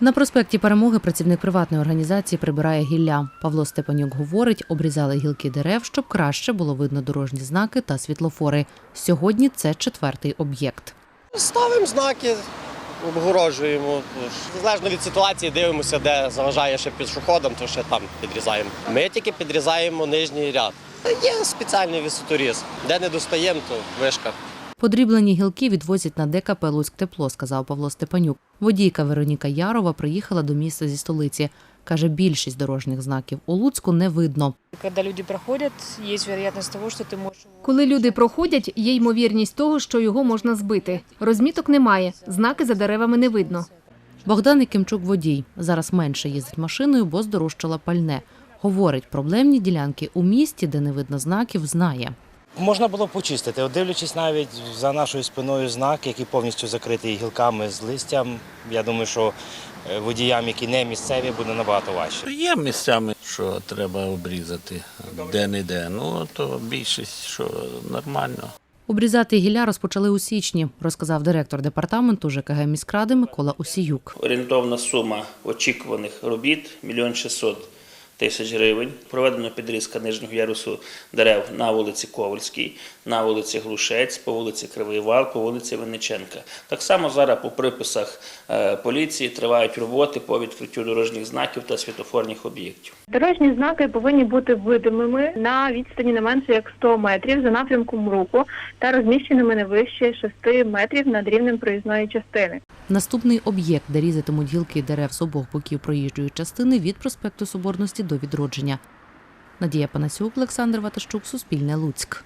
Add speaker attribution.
Speaker 1: На проспекті Перемоги працівник приватної організації прибирає гілля. Павло Степанюк говорить, обрізали гілки дерев, щоб краще було видно дорожні знаки та світлофори. Сьогодні це четвертий об'єкт.
Speaker 2: Ставимо знаки, обгороджуємо. Залежно від ситуації дивимося, де заважає ще пішоходам, то ще там підрізаємо. Ми тільки підрізаємо нижній ряд. Є спеціальний висоторіз. Де не достаємо, то вишка.
Speaker 1: Подріблені гілки відвозять на ДКП Луцьк Тепло, сказав Павло Степанюк. Водійка Вероніка Ярова приїхала до міста зі столиці. Каже, більшість дорожніх знаків у Луцьку не видно.
Speaker 3: Когда люди проходят, есть вероятность того, что ты можешь...
Speaker 4: Коли люди проходять, є ймовірність того, що його можна збити. Розміток немає, знаки за деревами не видно.
Speaker 1: Богдан Якимчук водій. Зараз менше їздить машиною, бо здорожчала пальне. Говорить, проблемні ділянки у місті, де не видно знаків, знає.
Speaker 5: Можна було почистити, От дивлячись навіть за нашою спиною знак, який повністю закритий гілками з листям. Я думаю, що е, водіям, які не місцеві, буде набагато важче.
Speaker 6: Є місцями, що треба обрізати, де-не-де. Ну, то більшість, що нормально.
Speaker 1: Обрізати гілля розпочали у січні, розказав директор департаменту ЖКГ міськради Микола Усіюк.
Speaker 7: Орієнтовна сума очікуваних робіт – мільйон 600 тисяч гривень. Проведено підрізка нижнього ярусу дерев на вулиці Ковальській, на вулиці Глушець, по вулиці Кривий Вал, по вулиці Винниченка. Так само зараз по приписах е, поліції тривають роботи по відкриттю дорожніх знаків та світлофорних об'єктів.
Speaker 8: Дорожні знаки повинні бути видимими на відстані не менше як 100 метрів за напрямком руху та розміщеними не вище 6 метрів над рівнем проїзної частини.
Speaker 1: Наступний об'єкт, де різатимуть гілки дерев з обох боків проїжджої частини від проспекту Соборності до відродження. Надія Панасюк, Олександр Ватащук, Суспільне Луцьк.